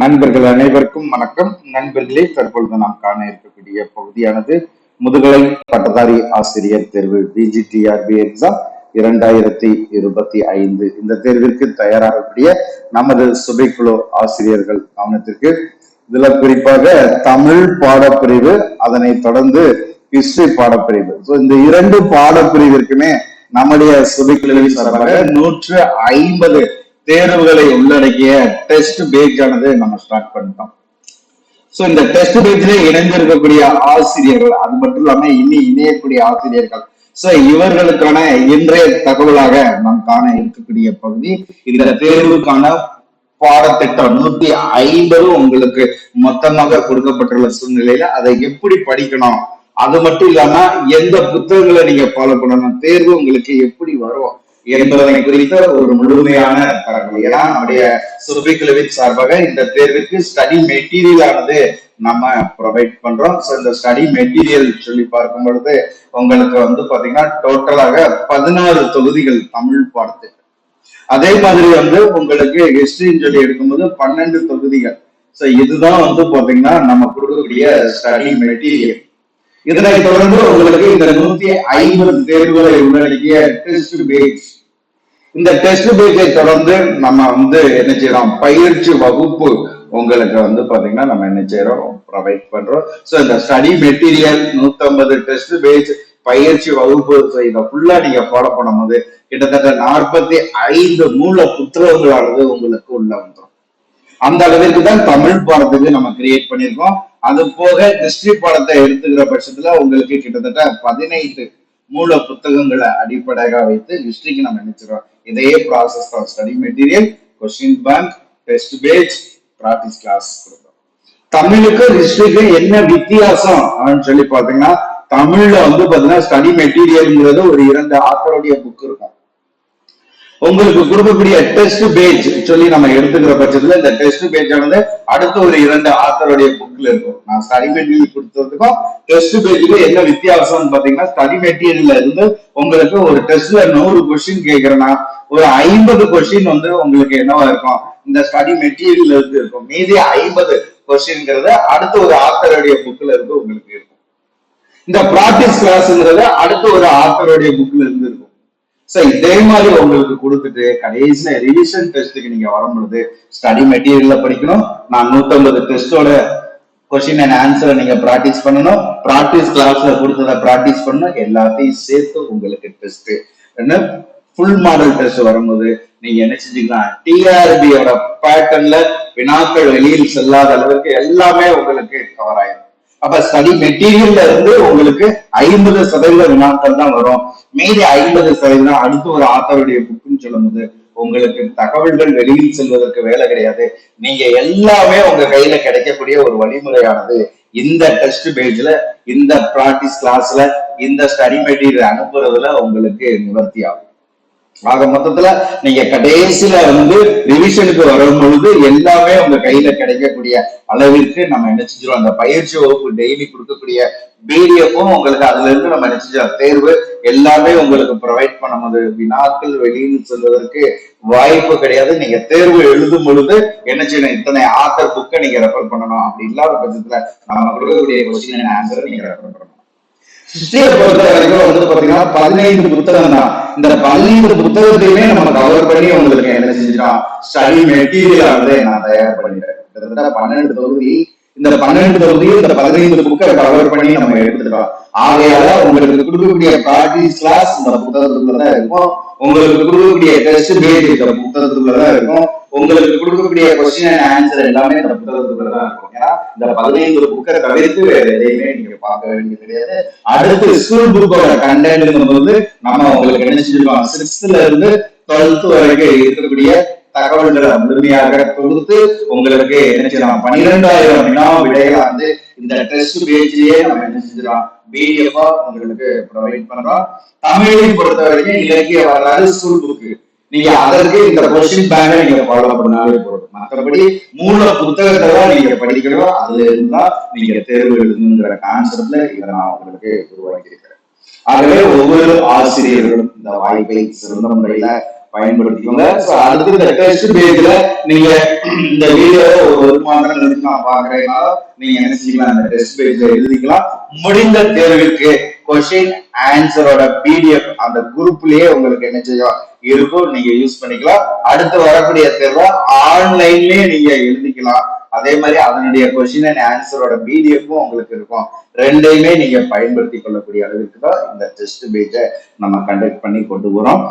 நண்பர்கள் அனைவருக்கும் வணக்கம். நண்பர்களே தற்பொழுது நாம் காண இருக்கக்கூடிய பகுதியானது முதுகலை பட்டதாரி ஆசிரியர் தேர்வு பிஜிடிஆர்பி எக்ஸாம் இரண்டாயிரத்தி இருபத்தி ஐந்து. இந்த தேர்விற்கு தயாராகக்கூடிய நமது சுபைக்குழு ஆசிரியர்கள் கவனத்திற்கு. இதுல குறிப்பாக தமிழ் பாடப்பிரிவு அதனை தொடர்ந்து ஹிஸ்டரி பாடப்பிரிவு. ஸோ இந்த இரண்டு பாடப்பிரிவிற்குமே நம்முடைய சுபைக்குழுவின் நூற்று ஐம்பது தேர்வுகளை உள்ளடக்கிய டெஸ்ட் பேஜ் ஆனது நம்ம ஸ்டார்ட் பண்ணிட்டோம். சோ இந்த டெஸ்ட் பேஜ்ல இணைந்திருக்கக்கூடிய ஆசிரியர்கள் அது மட்டும் இல்லாம இனி இணையக்கூடிய ஆசிரியர்கள். சோ இவர்களுக்கான இன்றைய தகவலாக நாம் காண இருக்கக்கூடிய பகுதி இந்த தேர்வுக்கான பாடத்திட்டம். நூத்தி ஐம்பது உங்களுக்கு மொத்தமாக கொடுக்கப்பட்டுள்ள சூழ்நிலையில அதை எப்படி படிக்கணும்? அது மட்டும் இல்லாம எந்த புத்தகங்களை நீங்க ஃபாலோ பண்ணணும்? தேர்வு உங்களுக்கு எப்படி வரும்? என்பதனை குறித்த ஒரு முழுமையான தரவு ஏன்னா நம்முடைய சுரபி சுபிக்குழுவின் சார்பாக இந்த தேர்விற்கு ஸ்டடி மெட்டீரியல் ஆனது நம்ம ப்ரொவைட் பண்றோம். ஸோ இந்த ஸ்டடி மெட்டீரியல் சொல்லி பார்க்கும் பொழுது உங்களுக்கு வந்து பாத்தீங்கன்னா டோட்டலாக பதினாறு தொகுதிகள் தமிழ் பாடத்துக்கு அதே மாதிரி வந்து உங்களுக்கு ஹிஸ்டரின்னு சொல்லி எடுக்கும்போது பன்னெண்டு தொகுதிகள். ஸோ இதுதான் வந்து பாத்தீங்கன்னா நம்ம கொடுக்கக்கூடிய ஸ்டடி மெட்டீரியல் இதனை தொடர்ந்து உங்களுக்கு இந்த நூத்தி ஐம்பது தேர்வுகளை உள்ளடக்கிய டெஸ்ட் பேஸ் இந்த டெஸ்ட் பேஜை தொடர்ந்து நம்ம வந்து என்ன செய்யறோம்? பயிற்சி வகுப்பு உங்களுக்கு வந்து பாத்தீங்கன்னா நம்ம என்ன செய்யறோம்? ப்ரொவைட் பண்றோம். ஸோ இந்த ஸ்டடி மெட்டீரியல் நூத்தம்பது டெஸ்ட் பேஜ் பயிற்சி வகுப்பு so இதை ஃபுல்லா நீங்க ஃபாலோ பண்ணும்போது கிட்டத்தட்ட நாற்பத்தி ஐந்து மூல புத்தகங்களானது உங்களுக்கு உள்ள வந்துடும் அந்த அளவிற்கு தான் தமிழ் பாடத்துக்கு நம்ம கிரியேட் பண்ணியிருக்கோம். அது போக ஹிஸ்டரி பாடத்தை எடுத்துக்கிற பட்சத்துல உங்களுக்கு கிட்டத்தட்ட பதினைந்து மூல புத்தகங்களை அடிப்படையாக வைத்து ஹிஸ்டரிக்கு நம்ம நினைச்சிடறோம் இதையே ப்ராசஸ் தான் study material question bank test page practice class கொடுக்குறோம். தமிழுக்கு ஹிஸ்டரிக்கு என்ன வித்தியாசம் அப்படின்னு சொல்லி பாத்தீங்கன்னா தமிழ்ல வந்து பாத்தீங்கன்னா ஸ்டடி மெட்டீரியல்ங்கிறது ஒரு இரண்டு ஆத்தருடைய புக் இருக்கும். உங்களுக்கு கொடுக்கக்கூடிய டெஸ்ட் பேஜ் சொல்லி நம்ம எடுத்துக்கிற பட்சத்துல இந்த டெஸ்ட் பேஜ் ஆனது அடுத்த ஒரு இரண்டு ஆத்தருடைய புக்ல இருக்கும். நான் ஸ்டடி மெட்டீரியல் கொடுத்ததுக்கும் டெஸ்ட் பேஜுக்கு என்ன வித்தியாசம்னு பாத்தீங்கன்னா ஸ்டடி மெட்டீரியல்ல இருந்து உங்களுக்கு ஒரு டெஸ்ட்ல நூறு கொஸ்டின் கேக்குறேன்னா ஒரு ஐம்பது கொஸ்டின் வந்து உங்களுக்கு என்னவா இருக்கும்? இந்த ஸ்டடி மெட்டீரியல்ல இருந்து இருக்கும். மீதி ஐம்பது கொஸ்டின்ங்கிறது அடுத்த ஒரு ஆத்தருடைய புக்ல இருந்து உங்களுக்கு இருக்கும். இந்த ப்ராக்டிஸ் கிளாஸ்ங்கிறது அடுத்த ஒரு ஆத்தருடைய புக்ல இருந்து இருக்கும். சோ இதே மாதிரி உங்களுக்கு கொடுத்துட்டு கடைசியில ரிவிஷன் டெஸ்ட்டுக்கு நீங்க வரும் பொழுது ஸ்டடி மெட்டீரியல்ல படிக்கணும். நான் 150 டெஸ்டோட கொஸ்டின் அண்ட் ஆன்சரை நீங்க ப்ராக்டிஸ் பண்ணணும். ப்ராக்டிஸ் கிளாஸ்ல கொடுத்ததை ப்ராக்டிஸ் பண்ணணும். எல்லாத்தையும் சேர்த்து உங்களுக்கு டெஸ்ட் என்ன? ஃபுல் மாடல் டெஸ்ட் வரும்போது நீங்க என்ன செஞ்சுக்கலாம்? டிஆர்பியோட பேட்டர்ன்ல வினாக்கள் வெளியில் செல்லாத அளவுக்கு எல்லாமே உங்களுக்கு கவர் ஆயிடும். அப்ப ஸ்டடி மெட்டீரியல்ல இருந்து உங்களுக்கு ஐம்பது சதவீத வினாக்கள் தான் வரும். மீதி ஐம்பது சதவீதம் அடுத்து ஒரு ஆத்தருடைய புக்குன்னு சொல்லும்போது உங்களுக்கு தகவல்கள் வெளியில் செல்வதற்கு வேலை கிடையாது. நீங்க எல்லாமே உங்க கையில கிடைக்கக்கூடிய ஒரு வழிமுறையானது இந்த டெஸ்ட் பேஜ்ல இந்த ப்ராக்டிஸ் கிளாஸ்ல இந்த ஸ்டடி மெட்டீரியல் அனுப்புறதுல உங்களுக்கு நிவர்த்தி ஆகும். ஆக மொத்தத்துல நீங்க கடைசியில வந்து ரிவிஷனுக்கு வரும் பொழுது எல்லாமே உங்க கையில கிடைக்கக்கூடிய அளவிற்கு நம்ம என்ன செஞ்சிடும் அந்த பயிற்சி வகுப்பு டெய்லி கொடுக்கக்கூடிய பிடிஎஃப்பும் உங்களுக்கு அதுல இருந்து நம்ம என்ன செஞ்சோம் தேர்வு எல்லாமே உங்களுக்கு ப்ரொவைட் பண்ணும்போது வினாக்கள் வெளியில் செல்வதற்கு வாய்ப்பு கிடையாது. நீங்க தேர்வு எழுதும் பொழுது என்ன செய்யணும்? இத்தனை ஆத்தர் புக்கை நீங்க ரெஃபர் பண்ணணும். அப்படி இல்லாத பட்சத்துல நம்ம கொடுக்கக்கூடிய கொஸ்டின் ஆன்சரை நீங்க ரெஃபர் பண்ணணும். பொறுத்த வரைக்கும் வந்து பாத்தீங்கன்னா பதினைந்து புத்தகம் தான் இந்த பள்ளியோட புத்தகத்தையுமே நம்ம கவர் பண்ணி உங்களுக்கு என்ன செஞ்சிட்டோம் ஸ்டடி மெட்டீரியல் வந்து நான் தயார் பண்ணிடுறேன். கிட்டத்தட்ட பன்னெண்டு தொகுதி இந்த பன்னெண்டு தொகுதி இந்த பதினைந்து புக்கை கவர் பண்ணி நம்ம எடுத்துட்டோம் ஆகையால உங்களுக்கு கொடுக்கக்கூடிய ப்ராக்டிஸ் கிளாஸ் இந்த புத்தகத்துக்குள்ள தான் இருக்கும். உங்களுக்கு கொடுக்கக்கூடிய டெஸ்ட் பேஜ் இந்த புத்தகத்துக்குள்ள தான் இருக்கும். உங்களுக்கு கொடுக்கக்கூடிய கொஸ்டின் அண்ட் ஆன்சர் எல்லாமே இந்த புத்தகத்துக்குள்ள தான் இருக்கும். ஏன்னா இந்த பதினைந்து புக்கை தவிர்த்து வேற எதையுமே நீங்க பார்க்க வேண்டியது கிடையாது. அடுத்து ஸ்கூல் புக்கோட கண்டென்ட் வந்து நம்ம உங்களுக்கு என்ன செஞ்சிருக்கோம் சிக்ஸ்த்ல இருந்து டுவெல்த் வரைக்கும் இருக்கக்கூடிய தகவல்களை முழுமையாக கொடுத்து உங்களுக்கு என்ன செய்யலாம் பன்னிரெண்டாயிரம் வினா விடைகளை வந்து இந்த டெஸ்ட் பேஜ்லயே நம்ம என்ன செஞ்சிடலாம்? பிடிஎஃப் உங்களுக்கு ப்ரொவைட் பண்றோம். தமிழை பொறுத்த வரைக்கும் இலக்கிய வரலாறு ஸ்கூல் புக்கு நீங்க அதற்கு இந்த கொஸ்டின் பேங்க நீங்க ஃபாலோ பண்ணாலே போதும். மற்றபடி மூல புத்தகத்தை தான் நீங்க படிக்கணும். அதுல இருந்தா நீங்க தேர்வு எழுதணுங்கிற கான்செப்ட்ல இதை நான் உங்களுக்கு உருவாக்கி இருக்கிறேன் ஆகவே ஒவ்வொரு ஆசிரியர்களும் இந்த வாய்ப்பை சிறந்த முறையில பயன்படுத்திக்கோங்க. அடுத்து இந்த டெஸ்ட் பேஜ்ல நீங்க இந்த வீடியோ ஒரு மாதம் நான் நீங்க என்ன செய்யலாம்? அந்த டெஸ்ட் பேஜ்ல எழுதிக்கலாம். முடிந்த தேர்விற்கு கொஸ்டின் ஆன்சரோட பிடிஎஃப் அந்த குரூப்லயே உங்களுக்கு என்ன செய்யும் இருக்கும். நீங்க யூஸ் பண்ணிக்கலாம். அடுத்து வரக்கூடிய தேர்வை ஆன்லைன்லயே நீங்க எழுதிக்கலாம். அதே மாதிரி அதனுடைய கொஸ்டின் அண்ட் ஆன்சரோட பிடிஎஃப்பும் உங்களுக்கு இருக்கும். ரெண்டையுமே நீங்க பயன்படுத்தி கொள்ளக்கூடிய அளவுக்கு தான் இந்த டெஸ்ட் பேஜை நம்ம கண்டக்ட் பண்ணி கொண்டு போறோம்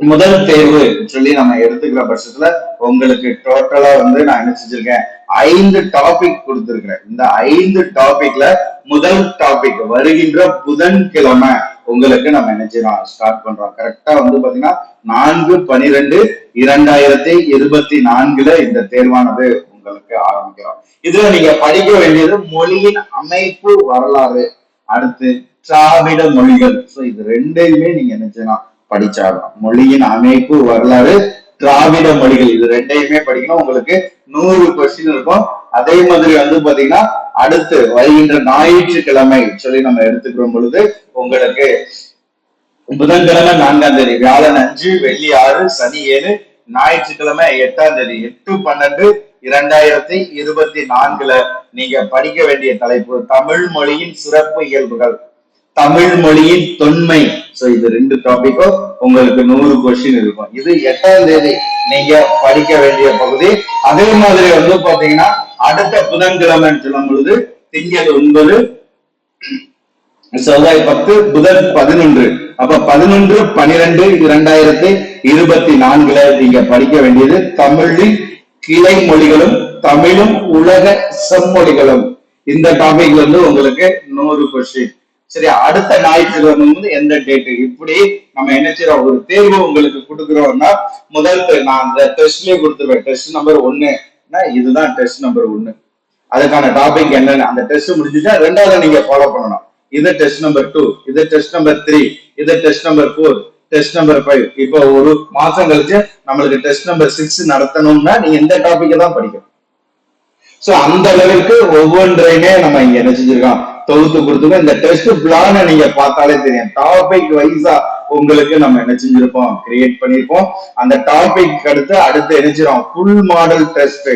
முதல் தேர்வு சொல்லி நம்ம எடுத்துக்கிற பட்சத்துல உங்களுக்கு டோட்டலா வந்து நான் என்ன செஞ்சிருக்கேன்? ஐந்து டாபிக் கொடுத்திருக்கிறேன். இந்த ஐந்து டாபிக்ல முதல் டாபிக் வருகின்ற புதன்கிழமை உங்களுக்கு நம்ம என்ன செய்யறோம்? ஸ்டார்ட் பண்றோம். கரெக்டா வந்து பாத்தீங்கன்னா நான்கு பனிரெண்டு இரண்டாயிரத்தி இருபத்தி நான்குல இந்த தேர்வானது உங்களுக்கு ஆரம்பிக்கிறோம். இதுல நீங்க படிக்க வேண்டியது மொழியின் அமைப்பு வரலாறு அடுத்து திராவிட மொழிகள். சோ இது ரெண்டையுமே நீங்க என்ன செய்யலாம் படிச்சாகணும் மொழியின் அமைப்பு வரலாறு திராவிட மொழிகள் இது ரெண்டையுமே படிக்கணும். உங்களுக்கு நூறு கொஸ்டின் இருக்கும். அதே மாதிரி வந்து பாத்தீங்கன்னா அடுத்து வருகின்ற ஞாயிற்றுக்கிழமை சொல்லி நம்ம எடுத்துக்கிறோம் பொழுது உங்களுக்கு புதன்கிழமை நான்காம் தேதி வியாழன் அஞ்சு வெள்ளி ஆறு சனி ஏழு ஞாயிற்றுக்கிழமை எட்டாம் தேதி எட்டு பன்னெண்டு இரண்டாயிரத்தி இருபத்தி நான்குல நீங்க படிக்க வேண்டிய தலைப்பு தமிழ் மொழியின் சிறப்பு இயல்புகள். தமிழ் மொழியின் தொன்மை. சோ இது ரெண்டு டாபிக்கும் உங்களுக்கு நூறு கொஸ்டின் இருக்கும். இது எட்டாம் தேதி நீங்க படிக்க வேண்டிய பகுதி. அதே மாதிரி வந்து பாத்தீங்கன்னா அடுத்த புதன்கிழமைன்னு சொல்லும் பொழுது திங்கள் ஒன்பது செவ்வாய் பத்து புதன் பதினொன்று. அப்ப பதினொன்று பனிரெண்டு இரண்டாயிரத்தி இருபத்தி நான்குல நீங்க படிக்க வேண்டியது தமிழின் கிளை மொழிகளும் தமிழும் உலக செம்மொழிகளும். இந்த டாபிக் வந்து உங்களுக்கு நூறு கொஸ்டின் சரி அடுத்த ஞாயிற்றுக்கிழமை வந்து எந்த டேட்டு இப்படி நம்ம என்ன செய்யறோம்? ஒரு தேர்வு உங்களுக்கு கொடுக்குறோம்னா முதல் நான் அந்த டெஸ்ட்லயே கொடுத்துருவேன். டெஸ்ட் நம்பர் ஒன்னு இதுதான் டெஸ்ட் நம்பர் ஒன்னு அதுக்கான டாபிக் என்னன்னு அந்த டெஸ்ட் முடிஞ்சுட்டா ரெண்டாவது நீங்க ஃபாலோ பண்ணணும். இது டெஸ்ட் நம்பர் டூ இது டெஸ்ட் நம்பர் த்ரீ இது test number four test number five இப்போ ஒரு மாசம் கழிச்சு நம்மளுக்கு டெஸ்ட் நம்பர் சிக்ஸ் நடத்தணும்னா நீங்க இந்த டாபிக்கை தான் படிக்கணும். சோ அந்த அளவுக்கு ஒவ்வொன்றையுமே நம்ம இங்க என்ன செஞ்சிருக்கோம்? தொகுத்து கொடுத்துருக்கோம் இந்த டெஸ்ட் பிளான நீங்க பார்த்தாலே தெரியும். டாபிக் வைஸா உங்களுக்கு நம்ம என்ன செஞ்சிருப்போம்? கிரியேட் பண்ணிருப்போம். அந்த டாபிக் அடுத்து அடுத்து என்ன ஃபுல் மாடல் டெஸ்ட்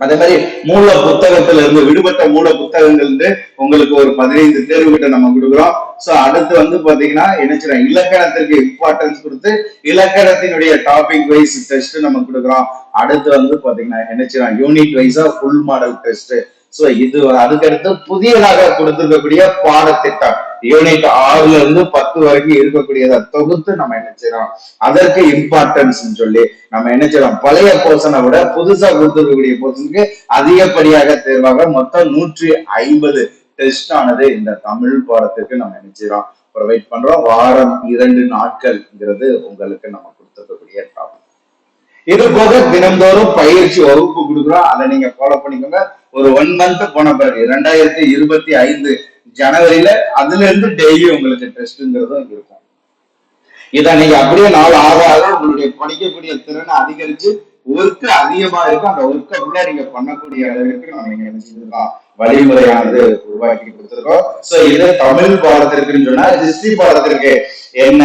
அதே மாதிரி மூல புத்தகத்துல இருந்து விடுபட்ட மூல புத்தகங்கள் இருந்து உங்களுக்கு ஒரு பதினைந்து தேர்வுகிட்ட நம்ம கொடுக்குறோம். சோ அடுத்து வந்து பாத்தீங்கன்னா என்ன இலக்கணத்திற்கு இம்பார்ட்டன்ஸ் கொடுத்து இலக்கணத்தினுடைய டாபிக் வைஸ் டெஸ்ட் நம்ம கொடுக்குறோம். அடுத்து வந்து பாத்தீங்கன்னா என்ன யூனிட் வைஸா ஃபுல் மாடல் டெஸ்ட் சோ இது அதுக்கடுத்து புதியதாக கொடுத்திருக்கக்கூடிய பாடத்திட்டம். யூனிட் ஆறுல இருந்து பத்து வரைக்கும் இருக்கக்கூடியதை தொகுத்து நம்ம என்ன செய்யறோம்? அதற்கு இம்பார்ட்டன்ஸ் சொல்லி நம்ம என்ன செய்யறோம்? பழைய போர்ஷனை விட புதுசா கொடுத்திருக்கக்கூடிய போர்ஷனுக்கு அதிகப்படியாக தேர்வாக மொத்தம் நூற்றி ஐம்பது டெஸ்ட் ஆனது இந்த தமிழ் பாடத்துக்கு நம்ம என்ன செய்யறோம்? ப்ரொவைட் பண்றோம். வாரம் இரண்டு நாட்கள்ங்கிறது உங்களுக்கு நம்ம கொடுத்திருக்கக்கூடிய டாபிக் இது போக தினந்தோறும் பயிற்சி வகுப்பு கொடுக்குறோம். அதை நீங்க ஃபாலோ பண்ணிக்கோங்க. ஒரு ஒன் மந்த் போன பிறகு ரெண்டாயிரத்தி இருபத்தி ஐந்து ஜனவரியில அதுல இருந்து டெய்லி உங்களுக்கு டெஸ்ட்ங்கிறதும் இருக்கும். இதை நீங்க அப்படியே நாள் ஆக ஆக உங்களுடைய படிக்கக்கூடிய திறனை அதிகரிச்சு ஒர்க் அதிகமா இருக்கும். அந்த ஒர்க்கை ஃபுல்லா நீங்க பண்ணக்கூடிய அளவிற்கு நம்ம நீங்க என்ன செஞ்சிருக்கோம் வழிமுறையானது உருவாக்கி கொடுத்துருக்கோம். சோ இது தமிழ் பாடத்திற்குன்னு சொன்னா ஹிஸ்டரி பாடத்திற்கு என்ன?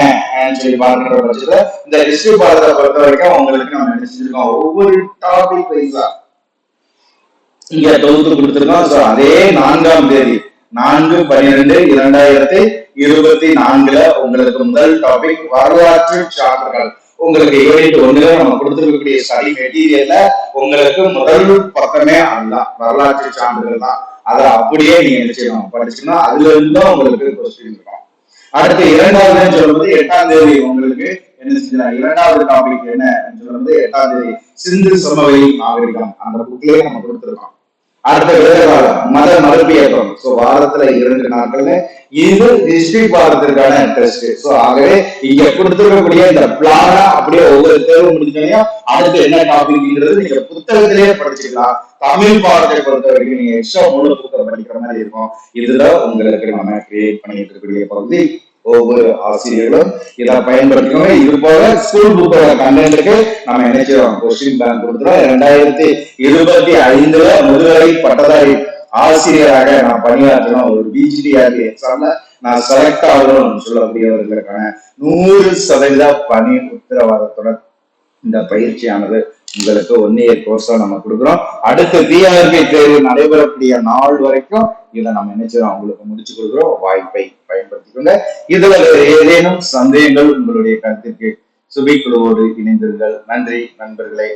சொல்லி பாடுற பட்சத்துல இந்த ஹிஸ்டரி பாடத்தை பொறுத்த வரைக்கும் உங்களுக்கு நம்ம என்ன செஞ்சிருக்கோம் ஒவ்வொரு டாபிக் வைஸா இங்க தொகுத்து கொடுத்திருக்கோம். சோ அதே நான்காம் தேதி நான்கு பன்னிரெண்டு இரண்டாயிரத்தி இருபத்தி நான்குல உங்களுக்கு முதல் டாபிக் வரலாற்று சான்றுகள். உங்களுக்கு யூனிட் ஒண்ணுல நம்ம கொடுத்துருக்கக்கூடிய ஸ்டடி மெட்டீரியல்ல உங்களுக்கு முதல் பக்கமே அதுதான். வரலாற்று சான்றுகள் தான். அதை அப்படியே நீங்க என்ன படிச்சுன்னா அதுல இருந்தும் உங்களுக்கு கொஸ்டின் இருக்கும். அடுத்து இரண்டாவது சொல்லும்போது எட்டாம் தேதி உங்களுக்கு என்ன செஞ்சாங்க இரண்டாவது டாபிக் என்ன? சொல்லும்போது எட்டாம் தேதி சிந்து சமவெளி நாகரிகம். அந்த புக்லயே நம்ம கொடுத்திருக்கோம். அடுத்த விளையாடம் மத மறுபியக்கம் சோ வாரத்துல இரண்டு நாட்கள்ல இது டிஸ்ட்ரிக்ட் வாரத்திற்கான டெஸ்ட் சோ ஆகவே இங்க கொடுத்துருக்கக்கூடிய இந்த பிளானா அப்படியே ஒவ்வொரு தேர்வு முடிஞ்சோடனையும் அடுத்து என்ன டாபிக்ங்கிறது நீங்க புத்தகத்திலேயே படிச்சுக்கலாம். தமிழ் பாடத்தை பொறுத்த வரைக்கும் நீங்க எக்ஸ்ட்ரா முழு புத்தகம் படிக்கிற மாதிரி இருக்கும். இதுல உங்களுக்கு நம்ம கிரியேட் பண்ணிட்டு இருக்கக்கூடிய பகுதி ஒவ்வொரு ஆசிரியர்களும் இதை பயன்படுத்திக்கோங்க. இது போல ஸ்கூல் புக்கோட கண்டென்ட்டுக்கு நம்ம என்ன செய்வோம் கொஸ்டின் பேங்க் கொடுத்துருவோம் ரெண்டாயிரத்தி இருபத்தி ஐந்துல முதுகலை பட்டதாரி ஆசிரியராக நான் பணியாற்றணும் ஒரு பிஜிடிஆர்பி எக்ஸாம்ல நான் செலக்ட் ஆகணும்னு சொல்லக்கூடியவர்களுக்கான நூறு சதவீத பணி உத்தரவாதத்துடன் இந்த பயிற்சியானது உங்களுக்கு ஒன் இயர் கோர்ஸா நம்ம கொடுக்குறோம். அடுத்து பிஆர்பி தேர்வு நடைபெறக்கூடிய நாள் வரைக்கும் இதை நம்ம என்ன அவங்களுக்கு முடிச்சு கொடுக்குறோம். வாய்ப்பை பயன்படுத்திக்கோங்க. இதுல ஏதேனும் சந்தேகங்கள் உங்களுடைய கருத்திற்கு சுபை குழுவோடு இணைந்தீர்கள் நன்றி நண்பர்களே.